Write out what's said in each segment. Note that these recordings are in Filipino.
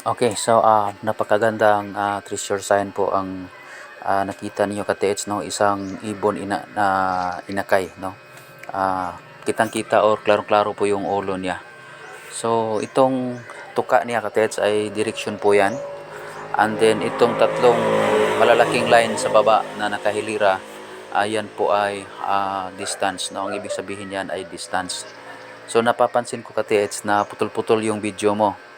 Okay, so ah napakagandang ah, treasure sign po ang ah, nakita niyo ka-TH, no? Isang ibon ina, na inakay, no? Ah, kitang-kita or klarong-klaro po yung ulo niya. So, itong tuka niya ka-TH ay direction po yan. And then, itong tatlong malalaking line sa baba na nakahilira, ayan po ay ah, distance, no? Ang ibig sabihin yan ay distance. So, napapansin ko ka-TH na putol-putol yung video mo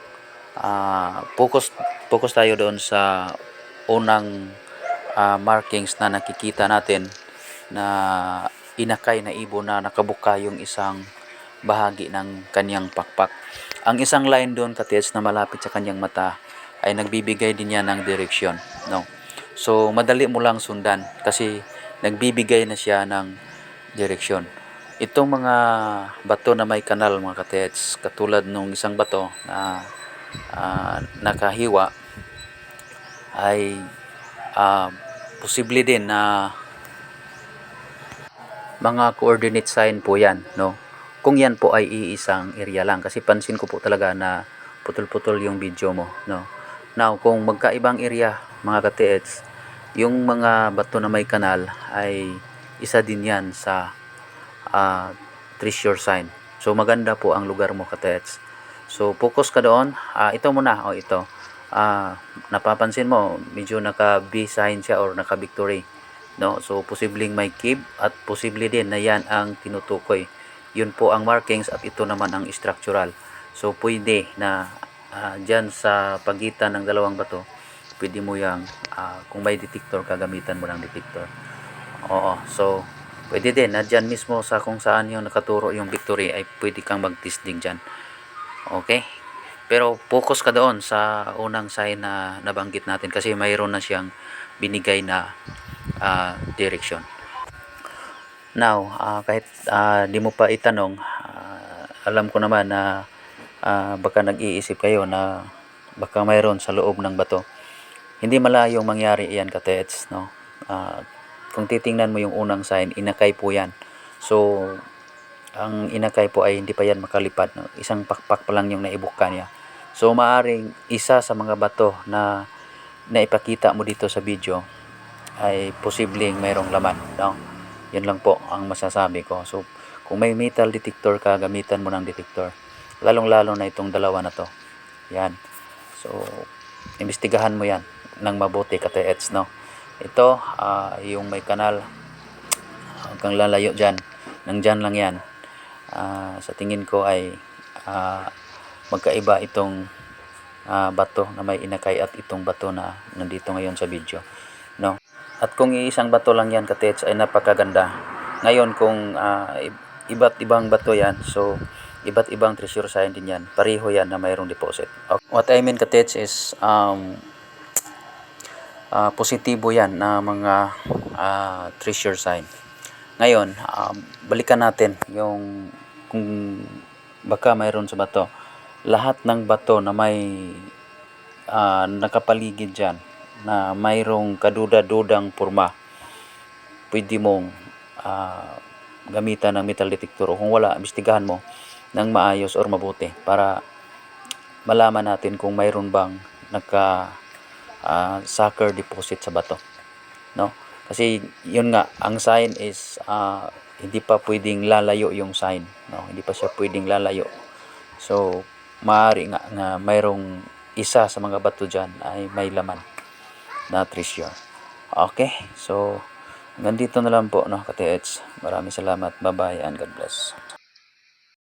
ah focus focus tayo doon sa unang ah, markings na nakikita natin na inakay na ibon na nakabuka yung isang bahagi ng kanyang pakpak. Ang isang line doon katiyas na malapit sa kanyang mata ay nagbibigay din yan ng direksyon. No? So madali mo lang sundan kasi nagbibigay na siya ng direksyon. Itong mga bato na may kanal mga katiyas katulad nung isang bato na ah, nakahiwa ay ah, posible din na mga coordinate sign po yan no? Kung yan po ay iisang area lang. Kasi pansin ko po talaga na putol-putol yung video mo no? Now kung magkaibang area mga ka-TH yung mga bato na may kanal ay isa din yan sa ah, treasure sign. So maganda po ang lugar mo ka-TH So, focus ka doon. Ah, ito muna. O, ito. Ah, napapansin mo, medyo naka-B sign siya or naka-victory. No? So, posibleng may kib at posible din na yan ang tinutukoy. Yun po ang markings at ito naman ang structural. So, pwede na ah, dyan sa pagitan ng dalawang bato, pwede mo yang ah, kung may detector, kagamitan mo ng detector. Oo. So, pwede din na dyan mismo sa kung saan yung nakaturo yung victory ay pwede kang mag-testing dyan. Okay? Pero focus ka doon sa unang sign na nabanggit natin kasi mayroon na siyang binigay na ah, direction. Now, ah, kahit ah, di mo pa itanong, ah, alam ko naman na ah, baka nag-iisip kayo na baka mayroon sa loob ng bato. Hindi malayong mangyari iyan ka no? Ah, kung titingnan mo yung unang sign, inakay po yan. So, ang inakay po ay hindi pa yan makalipad. No? Isang pakpak pa lang yung naibuka niya. So maaring isa sa mga bato na naipakita mo dito sa video ay posibleng mayroong laman. No? Yan lang po ang masasabi ko. So kung may metal detector ka, gamitan mo ng detector. Lalong-lalo na itong dalawa na to. Yan. So imbestigahan mo yan ng mabuti ka-TH, no? Ito, uh, yung may kanal, huwag kang lalayo dyan. Nandyan lang yan uh, sa tingin ko ay uh, magkaiba itong uh, bato na may inakay at itong bato na nandito ngayon sa video no? At kung iisang bato lang yan katets ay napakaganda. Ngayon kung uh, iba't ibang bato yan so iba't ibang treasure sign din yan. Pareho yan na mayroong deposit. Okay. what I mean katets is um, uh, positibo yan na mga uh, treasure sign. Ngayon um, balikan natin yung kung baka mayroon sa bato. Lahat ng bato na may uh, nakapaligid dyan na mayroong kaduda-dudang purma pwede mong uh, gamitan ng metal detector. Kung wala, imbestigahan mo ng maayos or mabuti para malaman natin kung mayroon bang naka uh, sucker deposit sa bato no kasi yun nga ang sign is uh, hindi pa pwedeng lalayo yung sign no? Hindi pa siya pwedeng lalayo. So maaari nga nga mayroong isa sa mga bato diyan ay may laman na treasure. Okay so hanggang dito na lang po no ka maraming salamat. Bye bye and God bless